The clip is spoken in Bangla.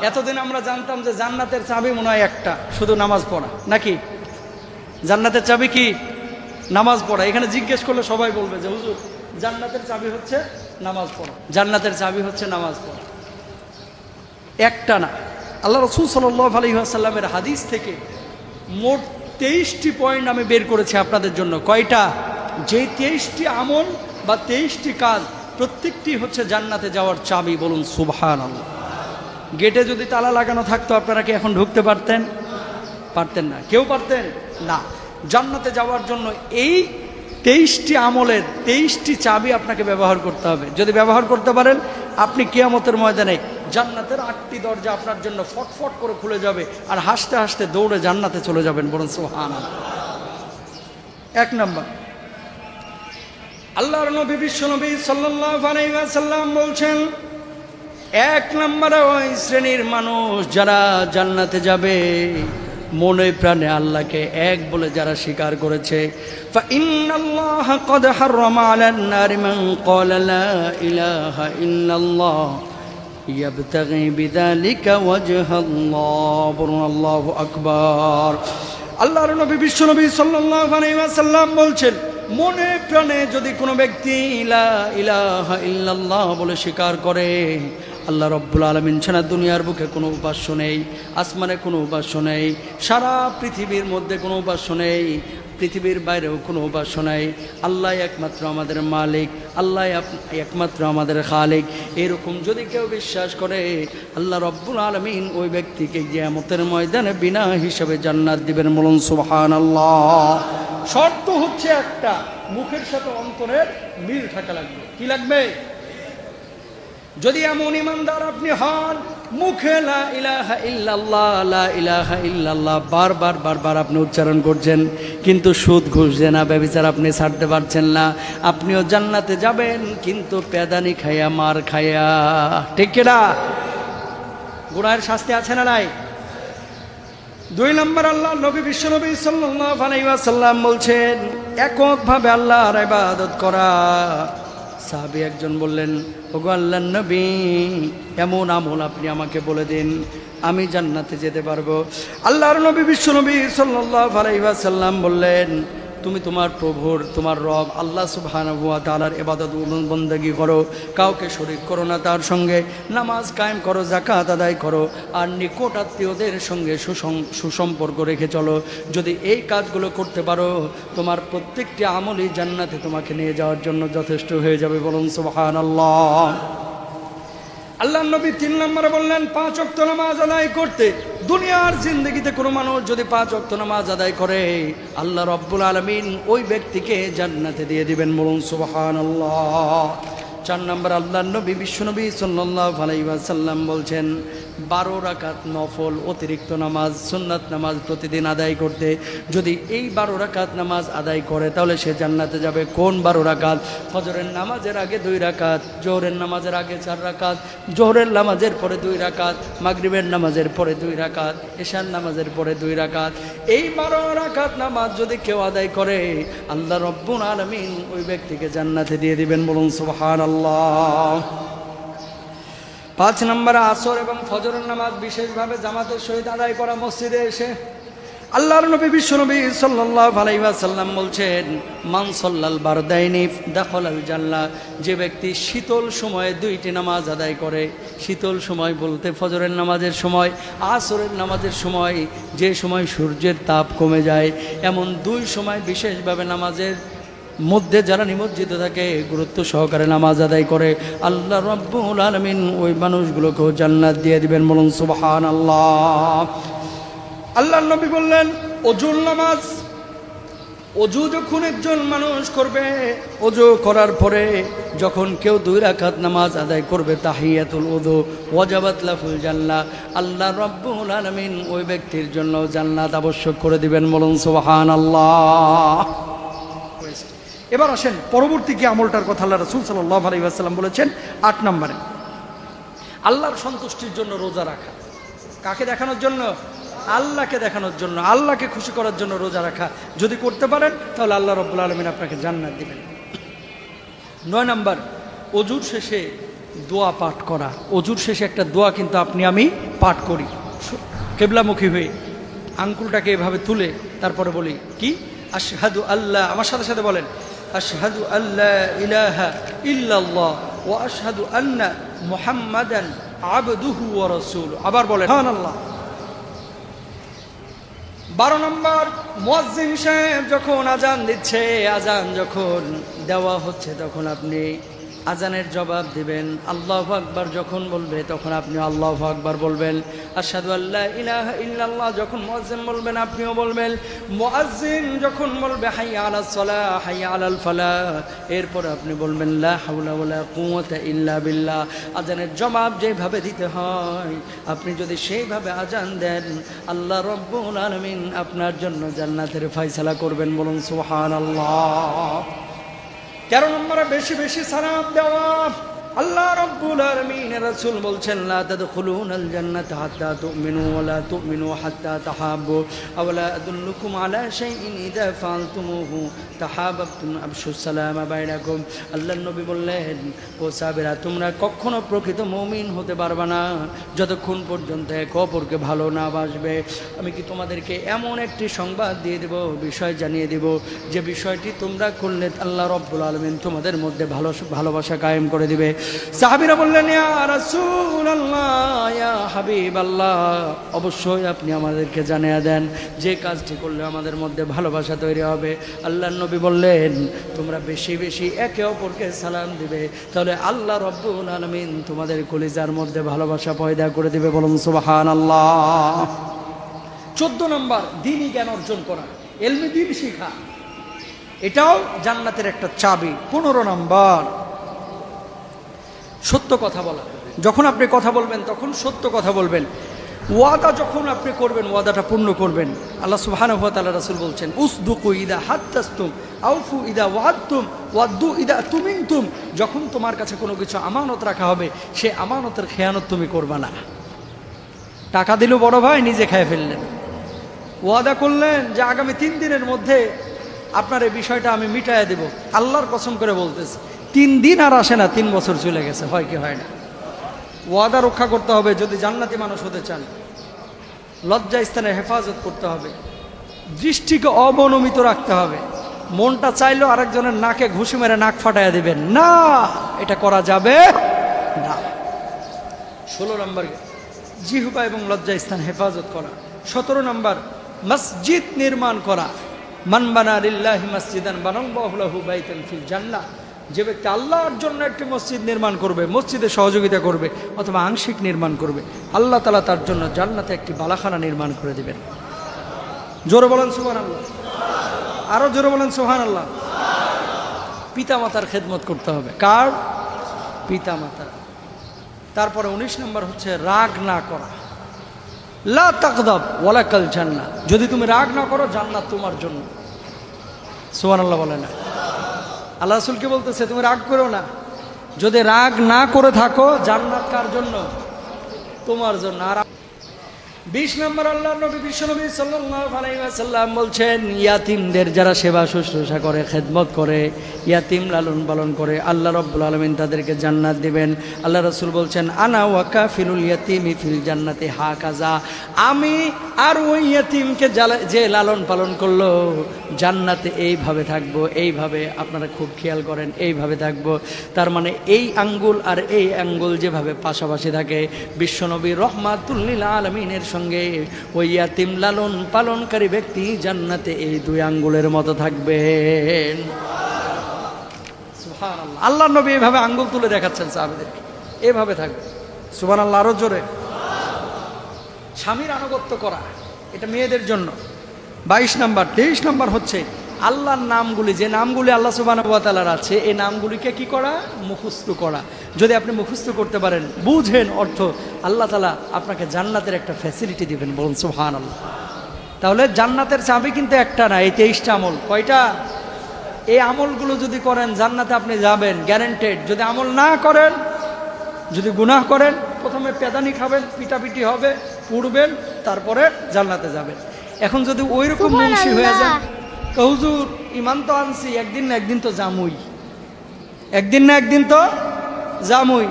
এতদিন আমরা জানতাম যে জান্নাতের চাবি মনে হয় একটা, শুধু নামাজ পড়া। নাকি? জান্নাতের চাবি কি? নামাজ পড়া। এখানে জিজ্ঞেস করলে সবাই বলবে যে, হুজুর, জান্নাতের চাবি হচ্ছে নামাজ পড়া। জান্নাতের চাবি হচ্ছে নামাজ পড়া। একটা না। আল্লাহ রসুল সাল্লাহ আলহিহাসাল্লামের হাদিস থেকে মোট তেইশটি পয়েন্ট আমি বের করেছি আপনাদের জন্য। কয়টা? যে তেইশটি আমল বা তেইশটি কাজ প্রত্যেকটি হচ্ছে জান্নাতে যাওয়ার চাবি বলুন সুবহান আল্লাহ গেটে যদি তালা লাগানো থাকতো, আপনারা কি এখন ঢুকতে পারতেন? পারতেন না। কেউ পারতেন? না। জান্নাতে যাওয়ার জন্য এই তেইশটি আমলের তেইশটি চাবি আপনাকে ব্যবহার করতে হবে। যদি ব্যবহার করতে পারেন, আপনি কেয়ামতের ময়দানে জান্নাতের আটটি দরজা আপনার জন্য ফটফট করে খুলে যাবে আর হাসতে হাসতে দৌড়ে জান্নাতে চলে যাবেন বলুন সোহান এক নম্বর। আল্লাহর নবী, বিশ্ব নবী সাল্লাম বলছেন এক নম্বরে ওই শ্রেণির মানুষ যারা জান্নাতে যাবে, মনে প্রাণে আল্লাহকে এক বলে যারা স্বীকার করেছে আকবর। আল্লাহর নবী, বিশ্ব নবী সাল্লাম বলছেন, মনে প্রাণে যদি কোনো ব্যক্তি ইলা ইলাহা ইল্লাল্লাহ বলে স্বীকার করে আল্লাহ রব্বুল আলমিন ছাড়া দুনিয়ার বুকে কোনো উপাস্য নেই, আসমানে কোনো উপাস্য নেই, সারা পৃথিবীর মধ্যে কোনো উপাস্য নেই, পৃথিবীর বাইরেও কোনো উপাস্য নাই। আল্লাহ একমাত্র আমাদের মালিক আল্লাহ একমাত্র আমাদের খালিক। এরকম যদি কেউ বিশ্বাস করে, আল্লাহ রব্বুল আলমিন ওই ব্যক্তিকে গিয়ামতের ময়দানে বিনা হিসাবে জান্নাত দিবেন মলন সুবহান আল্লাহ শর্ত হচ্ছে একটা, মুখের সাথে অন্তরের মিল থাকা লাগবে। কি লাগবে? যদি এমন ইমানদার আপনি হন, মুখে লা ইলাহা ইল্লাল্লাহ, লা ইলাহা ইল্লাল্লাহ, বারবার বারবার আপনি উচ্চারণ করছেন, কিন্তু সুদ ঘুষ না ব্যবচার আপনি ছাড়তে পারছেন না। আপনিও জান্নাতে যাবেন, কিন্তু পেদানি খাইয়া, মার খাইয়া। ঠিক কিনা গুণার শাস্তি আছে না নাই? দুই নম্বর আল্লাহ নবী, বিশ্বনবী সাল্লাল্লাহু আলাইহি ওয়াসাল্লাম বলছেন, এককভাবে আল্লাহর ইবাদত করা। সাহাবী একজন বললেন, ওগো আল্লাহ নবী, এমন আমল আপনি আমাকে বলে দিন, আমি জান্নাতে যেতে পারব। আল্লাহর নবী বিশ্বনবী সাল্লাহ আলাইহি সাল্লাম বললেন তুমি তোমার প্রভুর, তোমার রব, আল্লাহ সুবহানাহু ওয়া তাআলার ইবাদত করো, কাউকে শরীক করো না তার সঙ্গে, নামাজ কায়েম করো জাকাত আদায় করো, আর নিকট আত্মীয়দের সঙ্গে সুসং- সুসম্পর্ক রেখে চলো। যদি এই কাজগুলো করতে পারো, তোমার প্রত্যেকটি আমলই জান্নাতে তোমাকে নিয়ে যাওয়ার জন্য যথেষ্ট হয়ে যাবে বলুন সুবহানাল্লাহ। আল্লাহ নবী তিন নম্বরে বললেন, পাঁচ অক্ত নামাজ আদায় করতে। দুনিয়ার জিন্দগিতে কোনো মানুষ যদি পাঁচ অক্ত নামাজ আদায় করে, আল্লাহ রব্বুল আলমিন ওই ব্যক্তিকে জান্নাতে দিয়ে দিবেন বলুন সুবাহান চার নম্বর আল্লাহ নবী বিশ্বনবী সাল্লাহ আলাইসাল্লাম বলছেন বারো রাকাত নফল অতিরিক্ত নামাজ, সুন্নাত নামাজ প্রতিদিন আদায় করতে। যদি এই বারো রাকাত নামাজ আদায় করে, তাহলে সে জান্নাতে যাবে। কোন বারো রাকাত? ফজরের নামাজের আগে দুই রাকাত, জোহরের নামাজের আগে চার রাকাত, জোহরের নামাজের পরে দুই রাকাত, মাগরিবের নামাজের পরে দুই রাকাত, এশার নামাজের পরে দুই রাকাত। এই বারো রাকাত নামাজ যদি কেউ আদায় করে, আল্লাহ রব্বুল আলমিন ওই ব্যক্তিকে জান্নাতে দিয়ে দিবেন। বলুন সুবহান আল্লাহ পাঁচ নম্বরে আসর এবং ফজরের নামাজ বিশেষভাবে জামাতের সহিত আদায় করা মসজিদে এসে আল্লাহর নবী, বিশ্বনবী সাল্লাল্লাহু আলাইহি ওয়াসাল্লাম বলছেন, মান সাল্লাল বারদাইনি দাখলাল জান্নাহ যে ব্যক্তি শীতল সময়ে দুইটি নামাজ আদায় করে, শীতল সময় বলতে ফজরের নামাজের সময়, আসরের নামাজের সময়, যে সময় সূর্যের তাপ কমে যায়, এমন দুই সময় বিশেষভাবে নামাজের মধ্যে যারা নিমজ্জিত থাকে গুরুত্ব সহকারে নামাজ আদায় করে আল্লাহ রব্বুল আলমিন ওই মানুষগুলোকেও জান্নাত দিয়ে দিবেন বলুন সুবহান আল্লাহ আল্লাহ নবী বললেন অজুর নামাজ অজু যখন একজন মানুষ করবে অজু করার পরে যখন কেউ দুই রাকাত নামাজ আদায় করবে তাহিয়াতুল উদু ওয়াজাবাত লাফুল জান্নাহ আল্লাহ রব্বুল আলমিন ওই ব্যক্তির জন্য জান্নাত আবশ্যক করে দিবেন বলুন সুবহান আল্লাহ এবার আসেন, পরবর্তী কি আমলটার কথা আল্লাহ রসুল সাল্লাহ আলাইসাল্লাম বলেছেন, আট নম্বরে। আল্লাহর সন্তুষ্টির জন্য রোজা রাখা। কাকে দেখানোর জন্য? আল্লাহকে দেখানোর জন্য, আল্লাহকে খুশি করার জন্য রোজা রাখা। যদি করতে পারেন, তাহলে আল্লাহ রব্বুল আলমিন আপনাকে জান্নাত দিবেন। নয় নম্বর, অজুর শেষে দোয়া পাঠ করা। অজুর শেষে একটা দোয়া কিন্তু আপনি, আমি পাঠ করি। কেবলামুখী হয়ে আঙ্কুলটাকে এভাবে তুলে তারপরে বলি, কি? আশহাদু আল্লাহ আমার সাথে সাথে বলেন আশহাদু আল্লাহ إله إلا ও وأشهد أن محمدا عبده ورسوله. عبر আবার سبحان الله বারো নম্বর, মুয়াজ্জিন সাহেব যখন আজান দিচ্ছে, আজান যখন দেওয়া হচ্ছে, তখন আপনি আজানের জবাব দিবেন, আল্লাহ আকবার যখন বলবে, তখন আপনি আল্লাহ আকবার বলবেন। আসাদু আল্লাহ ইলাহা ইল্লাল্লাহ যখন মুয়াজ্জিন বলবেন, আপনিও বলবেন, মুয়াজ্জিন যখন বলবে, হাইয়া আলাস সালাহ, হাইয়া আলাল ফালা এরপর আপনি বলবেন, লা হাওলা ওয়ালা কুওয়াতা ইল্লা বিল্লাহ। আজানের জবাব যেভাবে দিতে হয়, আপনি যদি সেইভাবে আজান দেন, আল্লাহ রব্বুল আলামিন আপনার জন্য জান্নাতের ফয়সালা করবেন বলুন, সুবহানাল্লাহ। তেরো আমরা বেশি বেশি সালাম দেওয়া আল্লাহ রব্বুল আলামিন রাসূল বলছেন, লা তাদখুলুনাল জান্নাতা হাত্তা তুমিনু ওয়া লা তুমিনু হাত্তা তাহাব্বু। আও লা আদুল্লুকুম আলা শাইইন ইযা ফাআলতুমুহু? তাহাব্বাতুম আবশুস সালামা বাইনাকুম। আল্লাহর নবী বললেন, ও সাহাবীরা, তোমরা কখনো প্রকৃত মুমিন হতে পারবে না। যতক্ষণ পর্যন্ত এক অপরকে ভালো না বাসবে, আমি কি তোমাদেরকে এমন একটি সংবাদ দিয়ে দেব, বিষয় জানিয়ে দেব? যে বিষয়টি তোমরা করলে আল্লাহ রব্বুল আলমিন তোমাদের মধ্যে ভালো, ভালোবাসা কায়েম করে দিবে। সাহাবিরা বললেন, ইয়া হাবিবাল্লাহ। অবশ্যই আপনি আমাদেরকে জানিয়ে দেন, যে কাজটি করলে আমাদের মধ্যে ভালোবাসা তৈরি হবে। আল্লাহ নবী বললেন, তোমরা বেশি বেশি একে অপরকে সালাম দিবে, তাহলে আল্লাহ রব্বুল আলমিন তোমাদের কলিজার মধ্যে ভালোবাসা পয়দা করে দিবে। বলুন সুবাহান আল্লাহ চোদ্দ নম্বর দিনই জ্ঞান অর্জন করা। এলমি দিন শিখা। এটাও জান্নাতের একটা চাবি। পনেরো নম্বর সত্য কথা বলা। যখন আপনি কথা বলবেন, তখন সত্য কথা বলবেন। ওয়াদা যখন আপনি করবেন, ওয়াদাটা পূর্ণ করবেন। আল্লাহ সুবহানাহু ওয়া তাআলা রাসূল বলছেন, উসদুকু ইদা হাত্তাস্তুম, আউফু ইদা ওয়াদতুম, ওয়াদ্দু ইদা তুমিনতুম। যখন তোমার কাছে কোনো কিছু আমানত রাখা হবে, সে আমানতের খেয়ানত তুমি করবা না। টাকা দিল বড় ভাই, নিজে খেয়ে ফেললেন। ওয়াদা করলেন যে আগামী তিন দিনের মধ্যে আপনার এই বিষয়টা আমি মিটাইয়া দেব। আল্লাহর কসম করে বলতেছি। তিন দিন আর আসে না, তিন বছর চলে গেছে, হয় কি হয় না। ওয়াদা রক্ষা করতে হবে, যদি জান্নাতি মানুষ হতে চান। লজ্জা স্থানে হেফাজত করতে হবে। দৃষ্টিকে অবনমিত রাখতে হবে। মনটা চাইলেও আরেকজনের নাকে ঘুষি মেরে নাক ফাটাইয়া দেবেন। না, এটা করা যাবে না। ষোলো নম্বর, জিহুবা এবং লজ্জা স্থান হেফাজত করা। সতেরো নম্বর, মসজিদ নির্মাণ করা। মানবানা লিল্লাহি মসজিদান বানং বাহুলাহু বাইতান ফিল জান্নাহ। যে ব্যক্তি আল্লাহর জন্য একটি মসজিদ নির্মাণ করবে, মসজিদে সহযোগিতা করবে, অথবা আংশিক নির্মাণ করবে, আল্লাহ তালা তার জন্য জান্নাতে একটি বালাখানা নির্মাণ করে দেবেন। জোরে বলেন সুহান আল্লাহ আরও জোরে বলেন সুহান আল্লাহ পিতামাতার খেদমত করতে হবে। কার? পিতামাতার। তারপরে উনিশ নম্বর হচ্ছে রাগ না করা। লা তাকদাব ওয়ালাকাল জান্নাত যদি তুমি রাগ না করো, জান্নাত তোমার জন্য। সুবহানাল্লাহ বলে না। আল্লাহ রাসুলকে বলতেছে, তুমি রাগ করো না। যদি রাগ না করে থাকো, জান্নাত কার জন্য? তোমার জন্য। আর বিশ নম্বর আল্লাহ নবী, বিশ্বনবী ওয়াসাল্লাম বলছেন, ইয়াতিমদের যারা সেবা শুশ্রূষা করে, খেদমত করে, ইয়াতিম লালন পালন করে, আল্লাহ রব্বুল আলমিন তাদেরকে জান্নাত দিবেন। আল্লাহ রসুল বলছেন, আনা ওয়াকা ফিলুল ইয়াতিম ফিল জান্নাতে হা কাজা আমি আর ওই ইয়াতিমকে যে লালন পালন করল, জান্নাতে এইভাবে থাকব, এইভাবে আপনারা খুব খেয়াল করেন, এইভাবে থাকব। তার মানে এই আঙ্গুল আর এই আঙ্গুল যেভাবে পাশাপাশি থাকে, বিশ্বনবী রহমাতুল্লিল আলমিনের সঙ্গে ওই ইয়াতিম লালন পালনকারী ব্যক্তি জান্নাতে এই দুই আঙ্গুলের মতো থাকবেন। আল্লাহ নবী এভাবে আঙ্গুল তুলে দেখাচ্ছেন সাহাবিদেরকে। এভাবে থাকবে। সুবান আল্লাহ আরও জোরে। স্বামীর আনুগত্য করা, এটা মেয়েদের জন্য। বাইশ নাম্বার, তেইশ নাম্বার হচ্ছে আল্লাহর নামগুলি যে নামগুলি আল্লাহ সুবাহর আছে এই নামগুলিকে কি করা? মুখস্থ করা। যদি আপনি মুখস্থ করতে পারেন বুঝেন অর্থ আল্লাহ তালা আপনাকে জান্নাতের একটা ফ্যাসিলিটি দিবেন বলুন সুহান আল্লাহ তাহলে জান্নাতের চাবি কিন্তু একটা না এই তেইশটা আমল। কয়টা? এই আমলগুলো যদি করেন জান্নাতে আপনি যাবেন গ্যারেন্টেড যদি আমল না করেন যদি গুনাহ করেন প্রথমে পেদানি খাবেন পিটাপিটি হবে পুড়বেন তারপরে জান্নাতে যাবেন। এখন যদি ওই রকম মুন্সি হয়ে যায় হুজুর ইমান তো আনছি একদিন না একদিন তো জামুই একদিন না একদিন তো জামুই